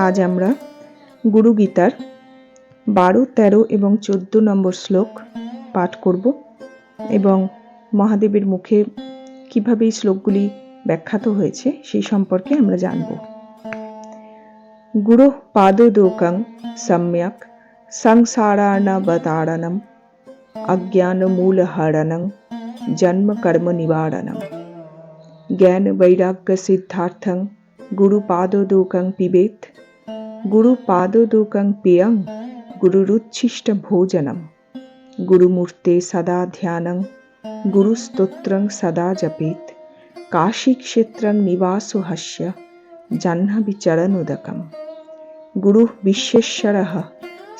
আজ আমরা গুরু গীতার বারো, তেরো এবং চোদ্দ নম্বর শ্লোক পাঠ করব এবং মহাদেবের মুখে কীভাবে এই শ্লোকগুলি ব্যাখ্যাত হয়েছে সেই সম্পর্কে আমরা জানব। গুরু পাদদোকং সম্যক সংসারাণবতারণম অজ্ঞানমূলহরণং জন্মকর্ম নিবারণম জ্ঞান বৈরাগ্য সিদ্ধার্থং গুরুপাদদোকং পিবেত गुरुपादोदोकं पेयं गुरुरुच्छिष्टभोजनं गुरुमूर्ते सदा ध्यानं गुरुस्तोत्रं सदा जपेत् काशीक्षेत्रं निवासो हस्य जाह्नविचरणोदकं गुरुः विश्वेश्वरः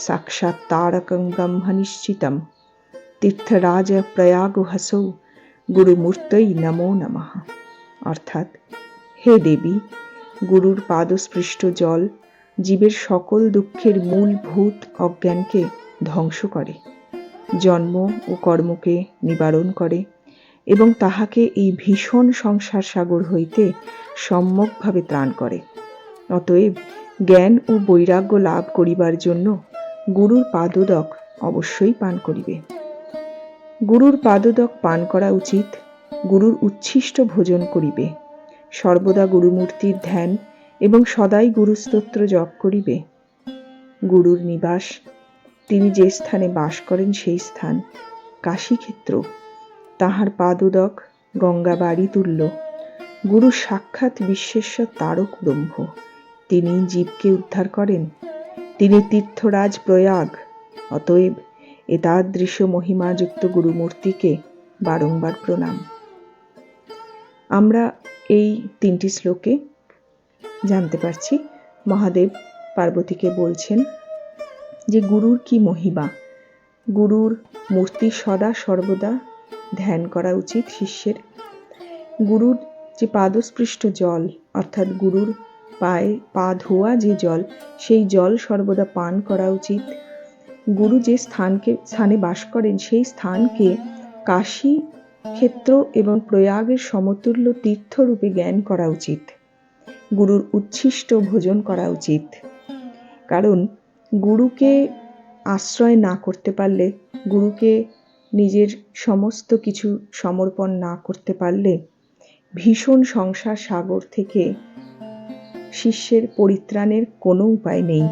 साक्षात् तारकं ब्रह्मनिश्चितं তীর্থরাজ প্রয়াগ হসৌ গুরুমূর্তই নমো নমঃ অর্থাৎ হে দেবী গুরুর পাদস্পৃষ্ট জল জীবের সকল দুঃখের মূল ভূত অজ্ঞানকে ধ্বংস করে, জন্ম ও কর্মকে নিবারণ করে এবং তাহাকে এই ভীষণ সংসার সাগর হইতে সম্যকভাবে ত্রাণ করে। অতএব জ্ঞান ও বৈরাগ্য লাভ করিবার জন্য গুরুর পাদদক অবশ্যই পান করিবে। গুরুর পাদদক পান করা উচিত, গুরুর উচ্ছিষ্ট ভোজন করিবে। সর্বদা গুরুমূর্তির ধ্যান এবং সদাই গুরুস্তোত্র জপ করিবে। গুরুর নিবাস, তিনি যে স্থানে বাস করেন সেই স্থান, কাশীক্ষেত্র। তাহার পাদদক গঙ্গা বাড়ি তুল্য। গুরু সাক্ষাৎ বিশ্বেশ্বর তারক ব্রহ্ম। তিনি জীবকে উদ্ধার করেন। তিনি তীর্থরাজ প্রয়াগ। অতএব এতাদৃশ মহিমাযুক্ত গুরুমূর্তিকে বারংবার প্রণাম। আমরা এই তিনটি শ্লোকে জানতে পারছি। মহাদেব পার্বতীকে বলছেন যে গুরুর কি মহিমা? গুরুর মূর্তি সদা সর্বদা ধ্যান করা উচিত শিষ্যের। গুরুর যে পাদস্পৃষ্ট জল, অর্থাৎ গুরুর পায়ে পা ধোয়া যে জল, সেই জল সর্বদা পান করা উচিত। গুরু যে স্থানকে, স্থানে বাস করেন, সেই স্থানকে কাশী ক্ষেত্র এবং প্রয়াগের সমতুল্য তীর্থরূপে জ্ঞান করা উচিত। গুরুর উচ্ছিষ্ট ভোজন করা উচিত। কারণ গুরুকে আশ্রয় না করতে পারলে, গুরুকে নিজের সমস্ত কিছু সমর্পণ না করতে পারলে ভীষণ সংসার সাগর থেকে শিষ্যের পরিত্রাণের কোনো উপায় নেই।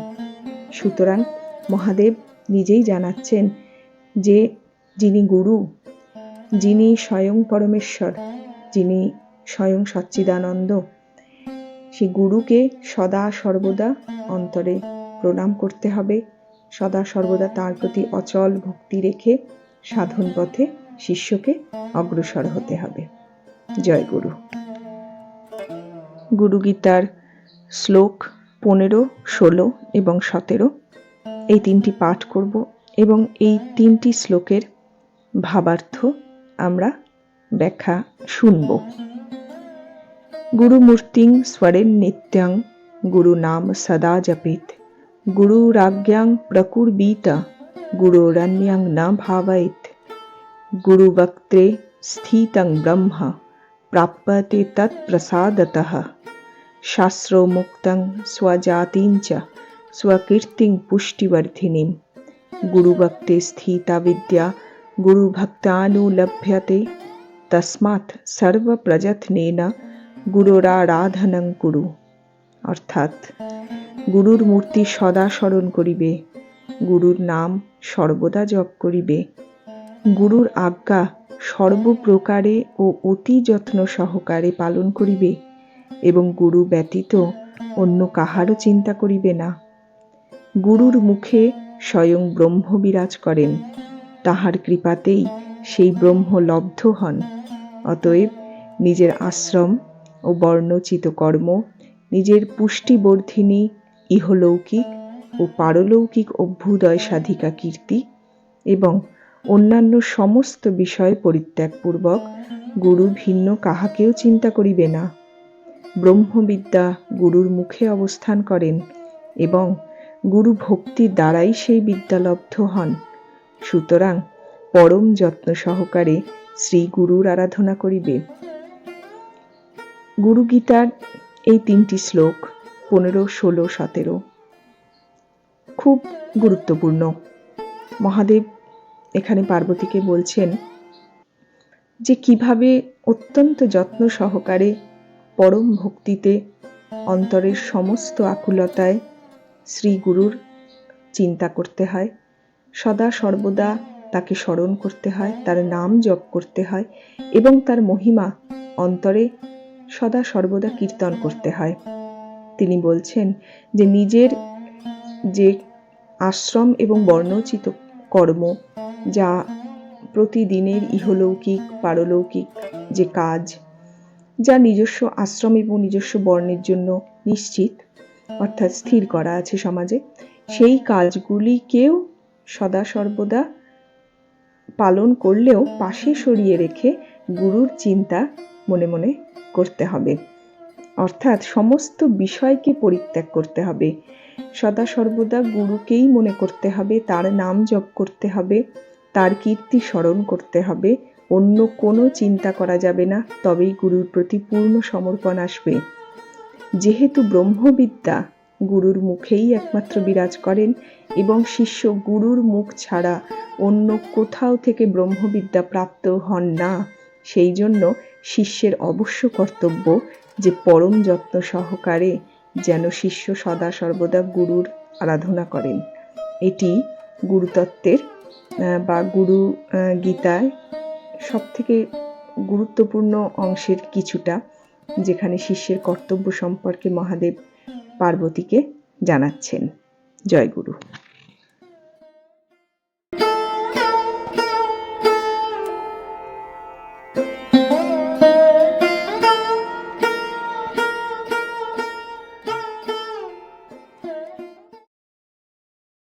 সুতরাং মহাদেব নিজেই জানাচ্ছেন যে, যিনি গুরু, যিনি স্বয়ং পরমেশ্বর, যিনি স্বয়ং সচ্চিদানন্দ সেই গুরুকে সদা সর্বদা অন্তরে প্রণাম করতে হবে। সদা সর্বদা তার প্রতি অচল ভক্তি রেখে সাধন পথে শিষ্যকে অগ্রসর হতে হবে। জয় গুরু। গুরু গীতার শ্লোক পনেরো, ষোলো এবং সতেরো এই তিনটি পাঠ করব এবং এই তিনটি শ্লোকের ভাবার্থ আমরা ব্যাখ্যা শুনব। गुरुमूर्ति स्वरेण नित्यं गुरुनाम सदा जपेत्। गुरुराज्ञां प्रकुर्बीत, गुरोरन्यं न भावयत। गुरु वक्त्रे स्थितं ब्रह्म, प्राप्यते तत्प्रसादतः शास्त्रोमुक्तं स्वजातिं च, स्वकीर्तिं पुष्टिवर्धिनीं। गुरुभक्ते स्थिता विद्या, गुरुभक्तानुलभ्यते। तस्मात् सर्वप्रयत्नेन সর্বপ্রযত্নেন গুরুরারাধনং কুরু। অর্থাৎ গুরুর মূর্তি সদা স্মরণ করিবে, গুরুর নাম সর্বদা জপ করিবে। গুরুর আজ্ঞা সর্বপ্রকারে ও অতি যত্ন সহকারে পালন করিবে এবং গুরু ব্যতীত অন্য কাহারও চিন্তা করিবে না। গুরুর মুখে স্বয়ং ব্রহ্ম বিরাজ করেন, তাহার কৃপাতেই সেই ব্রহ্ম লব্ধ হন, অতএব নিজের আশ্রম ও বর্ণচিত কর্ম, নিজের পুষ্টিবর্ধিনী, ইহলৌকিক ও পারলৌকিক অভ্যুদয় সাধিকা কীর্তি এবং অন্যান্য সমস্ত বিষয় পরিত্যাগপূর্বক গুরু ভিন্ন কাহাকেও চিন্তা করিবে না। ব্রহ্মবিদ্যা গুরুর মুখে অবস্থান করেন এবং গুরু ভক্তির দ্বারাই সেই বিদ্যালব্ধ হন। সুতরাং পরম যত্ন সহকারে শ্রী গুরুর আরাধনা করিবে। গুরু গীতার এই তিনটি শ্লোক পনেরো, ষোলো, সতেরো। খুব গুরুত্বপূর্ণ। মহাদেব এখানে পার্বতীকে বলছেন যে কীভাবে অত্যন্ত যত্ন সহকারে পরম ভক্তিতে অন্তরের সমস্ত আকুলতায় শ্রী গুরুর চিন্তা করতে হয়, সদা সর্বদা তাকে স্মরণ করতে হয়, তার নাম জপ করতে হয় এবং তার মহিমা অন্তরে সদা সর্বদা কীর্তন করতে হয়। তিনি বলছেন যে নিজের যে আশ্রম এবং বর্ণচিত কর্ম, যা প্রতিদিনের ইহলৌকিক, পারলৌকিক যে কাজ, যা নিজস্ব আশ্রম এবং নিজস্ব বর্ণের জন্য নিশ্চিত, অর্থাৎ স্থির করা আছে সমাজে, সেই কাজগুলিকেও সদা সর্বদা পালন করলেও পাশে সরিয়ে রেখে গুরুর চিন্তা মনে মনে করতে হবে। অর্থাৎ সমস্ত বিষয়কে পরিত্যাগ করতে হবে। সদা সর্বদা গুরুকেই মনে করতে হবে, তার নাম জপ করতে হবে, তার কীর্তি স্মরণ করতে হবে। অন্য কোনো চিন্তা করা যাবে না, তবেই গুরুর প্রতি পূর্ণ সমর্পণ আসবে। যেহেতু ব্রহ্মবিদ্যা গুরুর মুখেই একমাত্র বিরাজ করেন এবং শিষ্য গুরুর মুখ ছাড়া অন্য কোথাও থেকে ব্রহ্মবিদ্যা প্রাপ্ত হন না সেই জন্য শিষ্যের অবশ্য কর্তব্য যে পরম যত্ন সহকারে যেন শিষ্য সদা সর্বদা গুরুর আরাধনা করেন। এটি গুরুতত্ত্বের বা গুরু গীতায় সব থেকে গুরুত্বপূর্ণ অংশের কিছুটা, যেখানে শিষ্যের কর্তব্য সম্পর্কে মহাদেব পার্বতীকে জানাচ্ছেন। জয় গুরু।